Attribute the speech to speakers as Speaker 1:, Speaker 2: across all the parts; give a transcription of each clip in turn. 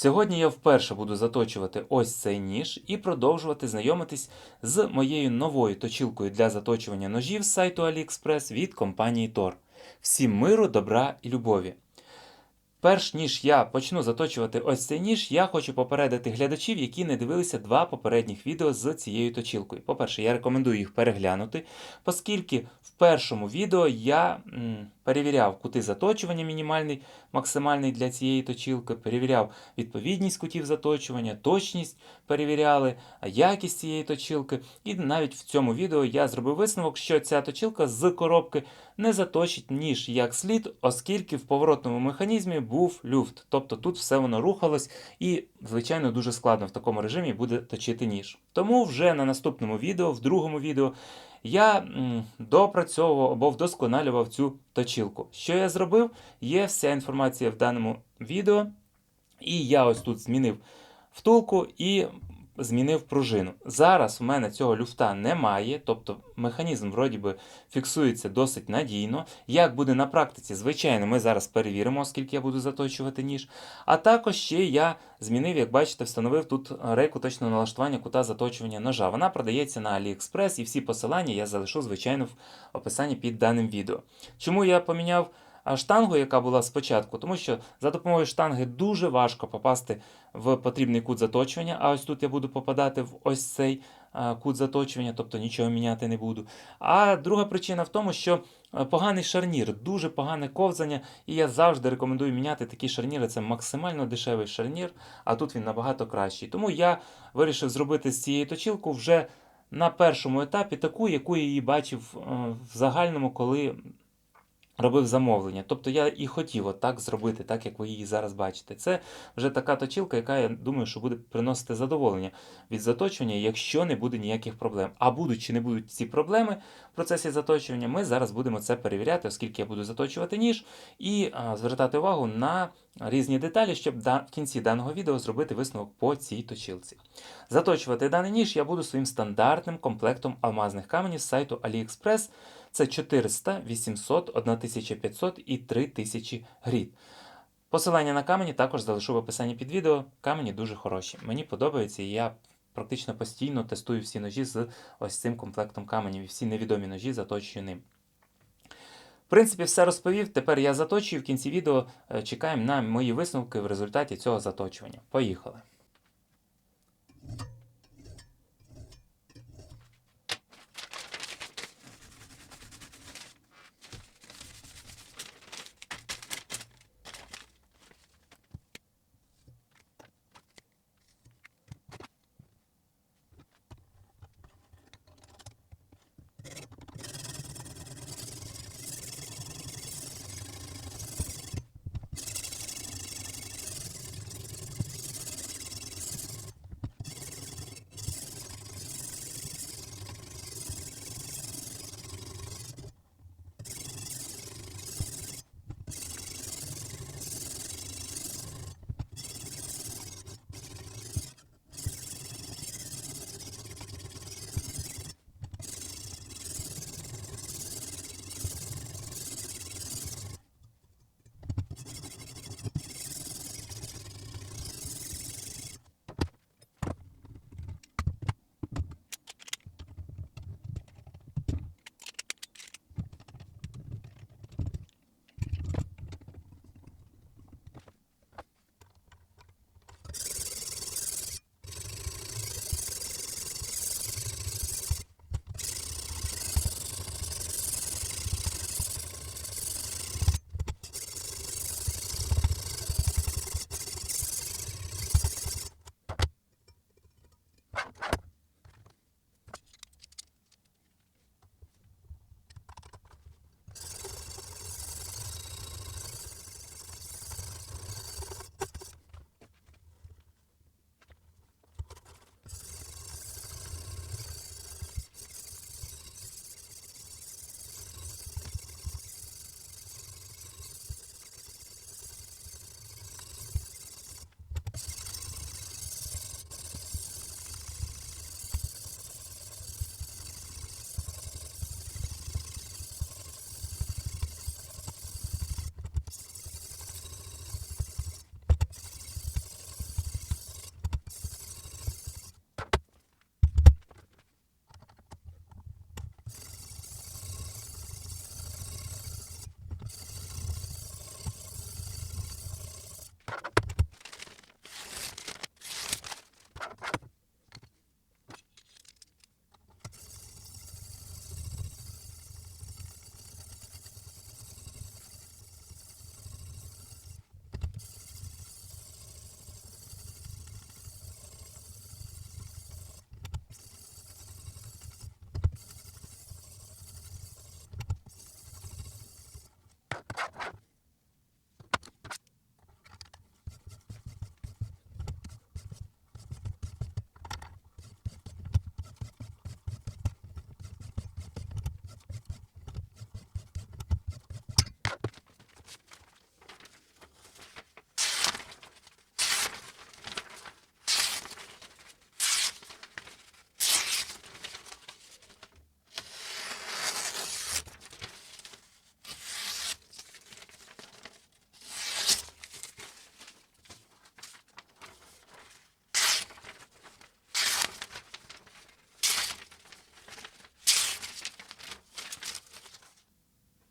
Speaker 1: Сьогодні я вперше буду заточувати ось цей ніж і продовжувати знайомитись з моєю новою точилкою для заточування ножів з сайту AliExpress від компанії Tor. Всім миру, добра і любові! Перш ніж я почну заточувати ось цей ніж, я хочу попередити глядачів, які не дивилися два попередніх відео з цією точилкою. По-перше, я рекомендую їх переглянути, оскільки в першому відео я м, перевіряв кути заточування мінімальний, максимальний для цієї точилки, перевіряв відповідність кутів заточування, точність перевіряли, якість цієї точилки. І навіть в цьому відео я зробив висновок, що ця точилка з коробки не заточить ніж як слід, оскільки в поворотному механізмі був люфт. Тобто тут все воно рухалось і, звичайно, дуже складно в такому режимі буде точити ніж. Тому вже на наступному відео, в другому відео, я допрацьовував або вдосконалював цю точилку. Що я зробив? Є вся інформація в даному відео. І я ось тут змінив втулку і змінив пружину. Зараз у мене цього люфта немає, тобто механізм вроді би фіксується досить надійно. Як буде на практиці, звичайно, ми зараз перевіримо, оскільки я буду заточувати ніж. А також ще я змінив, як бачите, встановив тут рейку точного налаштування кута заточування ножа. Вона продається на AliExpress і всі посилання я залишу, звичайно, в описанні під даним відео. Чому я поміняв штангу, яка була спочатку? Тому що за допомогою штанги дуже важко попасти в потрібний кут заточування. А ось тут я буду попадати в ось цей кут заточування, тобто нічого міняти не буду. А друга причина в тому, що е, поганий шарнір, дуже погане ковзання, і я завжди рекомендую міняти такі шарніри. Це максимально дешевий шарнір, а тут він набагато кращий. Тому я вирішив зробити з цією точилку вже на першому етапі таку, яку я її бачив е, в загальному, коли робив замовлення. Тобто я і хотів отак зробити, так як ви її зараз бачите. Це вже така точилка, яка я думаю, що буде приносити задоволення від заточування, якщо не буде ніяких проблем. А будуть чи не будуть ці проблеми в процесі заточування, ми зараз будемо це перевіряти, оскільки я буду заточувати ніж і а, звертати увагу на різні деталі, щоб в кінці даного відео зробити висновок по цій точилці. Заточувати даний ніж я буду своїм стандартним комплектом алмазних каменів з сайту AliExpress. Це 400, 800, 1500 і 3000 грід. Посилання на камені також залишу в описанні під відео. Камені дуже хороші. Мені подобається, і я практично постійно тестую всі ножі з ось цим комплектом каменів всі невідомі ножі заточую ним. В принципі, все розповів. Тепер я заточую. В кінці відео е, чекаємо на мої висновки в результаті цього заточування. Поїхали.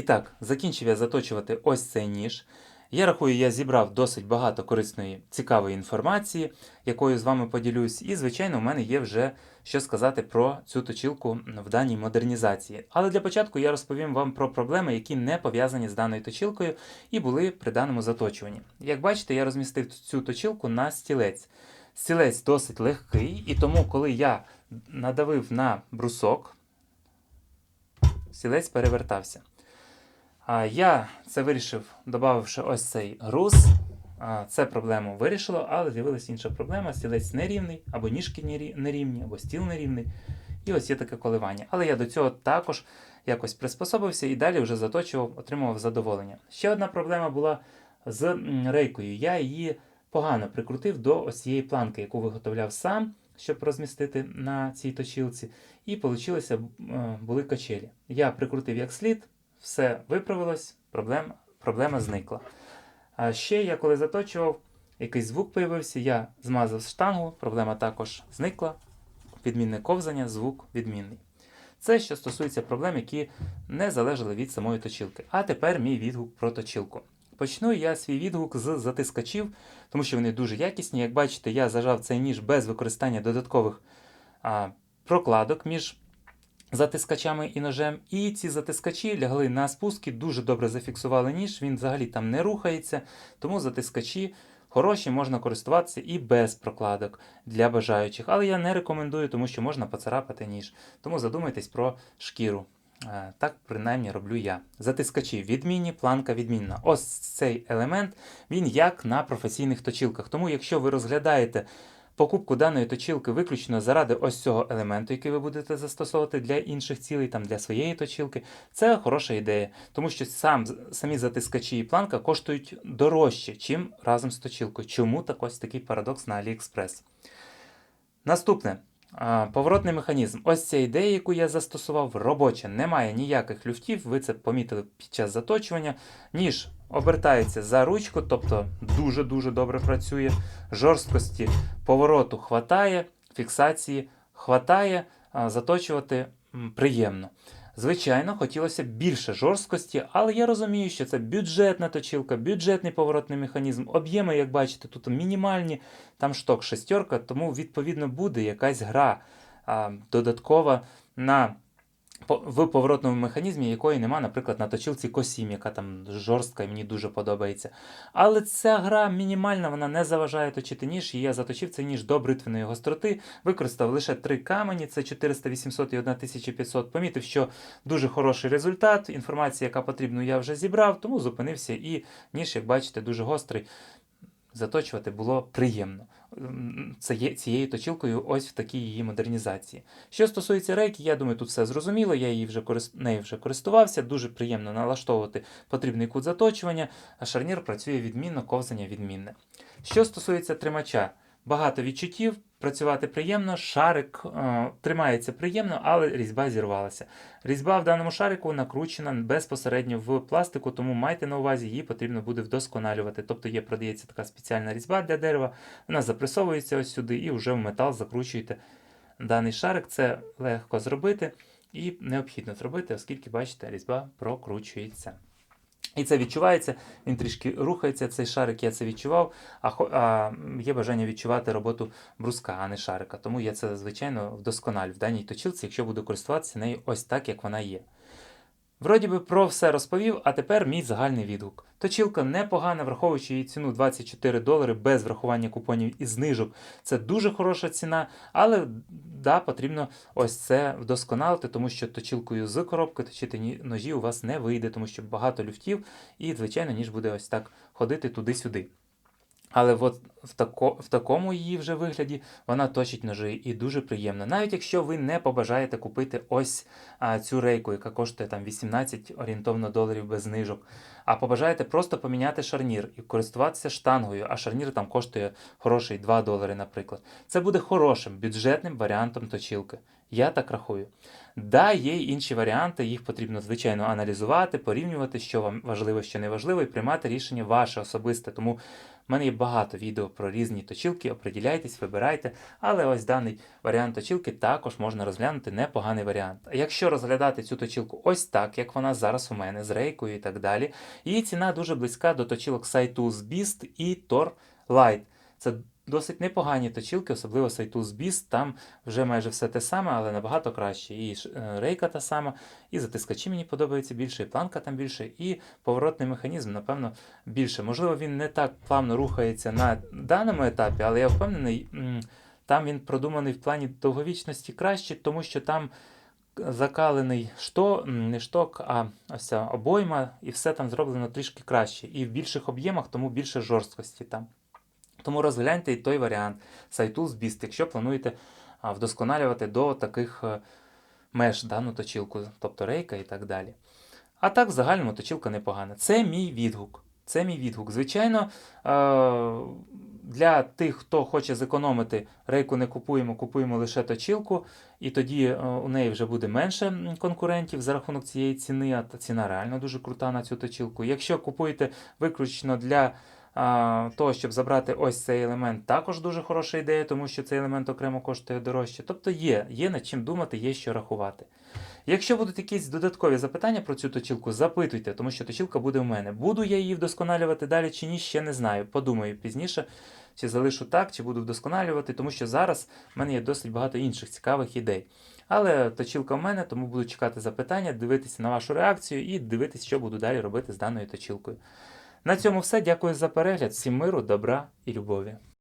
Speaker 1: І так, закінчив я заточувати ось цей ніж. Я рахую, я зібрав досить багато корисної, цікавої інформації, якою з вами поділюсь. І, звичайно, у мене є вже що сказати про цю точилку в даній модернізації. Але для початку я розповім вам про проблеми, які не пов'язані з даною точилкою і були при даному заточуванні. Як бачите, я розмістив цю точилку на стілець. Стілець досить легкий, і тому, коли я надавив на брусок, стілець перевертався. Я це вирішив, додавши ось цей груз. Це проблему вирішило, але з'явилася інша проблема. Стілець нерівний, або ніжки нерівні, або стіл нерівний. І ось є таке коливання. Але я до цього також якось приспособився і далі вже заточував, отримував задоволення. Ще одна проблема була з рейкою. Я її погано прикрутив до ось цієї планки, яку виготовляв сам, щоб розмістити на цій точилці. І получилися, е, були качелі. Я прикрутив як слід, все виправилось, проблем, проблема зникла. А ще я коли заточував, якийсь звук появився, я змазав штангу, проблема також зникла. Відмінне ковзання, звук відмінний. Це що стосується проблем, які не залежали від самої точилки. А тепер мій відгук про точилку. Почну я свій відгук з затискачів, тому що вони дуже якісні. Як бачите, я зажав цей ніж без використання додаткових а, прокладок між затискачами і ножем. І ці затискачі лягли на спуски, дуже добре зафіксували ніж, він взагалі там не рухається, тому затискачі хороші, можна користуватися і без прокладок для бажаючих. Але я не рекомендую, тому що можна поцарапати ніж. Тому задумайтесь про шкіру. Е, Так, принаймні, роблю я. Затискачі відмінні, планка відмінна. Ось цей елемент, він як на професійних точилках. Тому, якщо ви розглядаєте покупку даної точилки виключно заради ось цього елементу, який ви будете застосовувати для інших цілей, там для своєї точилки, це хороша ідея, тому що сам, самі затискачі і планка коштують дорожче, чим разом з точилкою. Чому так ось такий парадокс на AliExpress? Наступне. Поворотний механізм. Ось ця ідея, яку я застосував, робоча. Немає ніяких люфтів, ви це помітили під час заточування. Ніж обертається за ручку, тобто дуже-дуже добре працює. Жорсткості повороту хватає, фіксації хватає, заточувати приємно. Звичайно, хотілося більше жорсткості, але я розумію, що це бюджетна точилка, бюджетний поворотний механізм. Об'єми, як бачите, тут мінімальні, там шток шестерка, тому відповідно буде якась гра а, додаткова на в поворотному механізмі, якої нема, наприклад, на точилці Косім, яка там жорстка і мені дуже подобається. Але ця гра мінімальна, вона не заважає точити ніж, і я заточив цей ніж до бритвеної гостроти, використав лише три камені, це 400, 800 і 1500. Помітив, що дуже хороший результат. Інформація, яка потрібна, я вже зібрав, тому зупинився і ніж, як бачите, дуже гострий. Заточувати було приємно. Цією точилкою ось в такій її модернізації. Що стосується рейки, я думаю, тут все зрозуміло. Я її вже корис... нею вже користувався. Дуже приємно налаштовувати потрібний кут заточування, а шарнір працює відмінно, ковзання відмінне. Що стосується тримача, багато відчуттів, працювати приємно, шарик е, тримається приємно, але різьба зірвалася. Різьба в даному шарику накручена безпосередньо в пластику, тому майте на увазі, її потрібно буде вдосконалювати. Тобто є, продається така спеціальна різьба для дерева, вона запресовується ось сюди і вже в метал закручуєте даний шарик. Це легко зробити і необхідно зробити, оскільки, бачите, різьба прокручується. І це відчувається, він трішки рухається, цей шарик, я це відчував, а, а є бажання відчувати роботу бруска, а не шарика. Тому я це, звичайно, вдосконалю в даній точилці, якщо буду користуватися нею ось так, як вона є. Вроді би про все розповів, а тепер мій загальний відгук. Точилка непогана, враховуючи її ціну 24 долари без врахування купонів і знижок. Це дуже хороша ціна, але да, потрібно ось це вдосконалити, тому що точилкою з коробки точити ножі у вас не вийде, тому що багато люфтів, і, звичайно, ніж буде ось так ходити туди-сюди. Але от в, тако, в такому її вже вигляді вона точить ножі і дуже приємно. Навіть якщо ви не побажаєте купити ось а, цю рейку, яка коштує там 18 орієнтовно доларів без знижок, а побажаєте просто поміняти шарнір і користуватися штангою, а шарнір там коштує хороший 2 долари, наприклад. Це буде хорошим бюджетним варіантом точилки. Я так рахую. Да, є й інші варіанти, їх потрібно, звичайно, аналізувати, порівнювати, що вам важливо, що не важливо, і приймати рішення ваше особисте. Тому У мене є багато відео про різні точилки, оприділяйтесь, вибирайте. Але ось даний варіант точилки також можна розглянути непоганий варіант. А якщо розглядати цю точилку ось так, як вона зараз у мене, з рейкою і так далі, її ціна дуже близька до точилок Saitus Beast і Tor Light. Це досить непогані точилки, особливо Saitus Beast, там вже майже все те саме, але набагато краще. І е, рейка та сама, і затискачі мені подобаються більше, і планка там більше, і поворотний механізм, напевно, більше. Можливо, він не так плавно рухається на даному етапі, але я впевнений, там він продуманий в плані довговічності краще, тому що там закалений што, не шток, а ось ця обойма, і все там зроблено трішки краще. І в більших об'ємах, тому більше жорсткості там. Тому розгляньте і той варіант Saitus Beast, якщо плануєте вдосконалювати до таких е, меж дану точилку, тобто рейка і так далі. А так, в загальному точилка непогана. Це мій відгук. Це мій відгук. Звичайно, е, для тих, хто хоче зекономити, рейку не купуємо, купуємо лише точилку, і тоді е, у неї вже буде менше конкурентів за рахунок цієї ціни, а ціна реально дуже крута на цю точилку. Якщо купуєте виключно для того, щоб забрати ось цей елемент, також дуже хороша ідея, тому що цей елемент окремо коштує дорожче. Тобто є, є над чим думати, є що рахувати. Якщо будуть якісь додаткові запитання про цю точилку, запитуйте, тому що точилка буде в мене. Буду я її вдосконалювати далі чи ні, ще не знаю. Подумаю пізніше, чи залишу так, чи буду вдосконалювати, тому що зараз в мене є досить багато інших цікавих ідей. Але точилка в мене, тому буду чекати запитання, дивитися на вашу реакцію і дивитися, що буду далі робити з даною точилкою. На цьому все. Дякую за перегляд. Всім миру, добра і любові.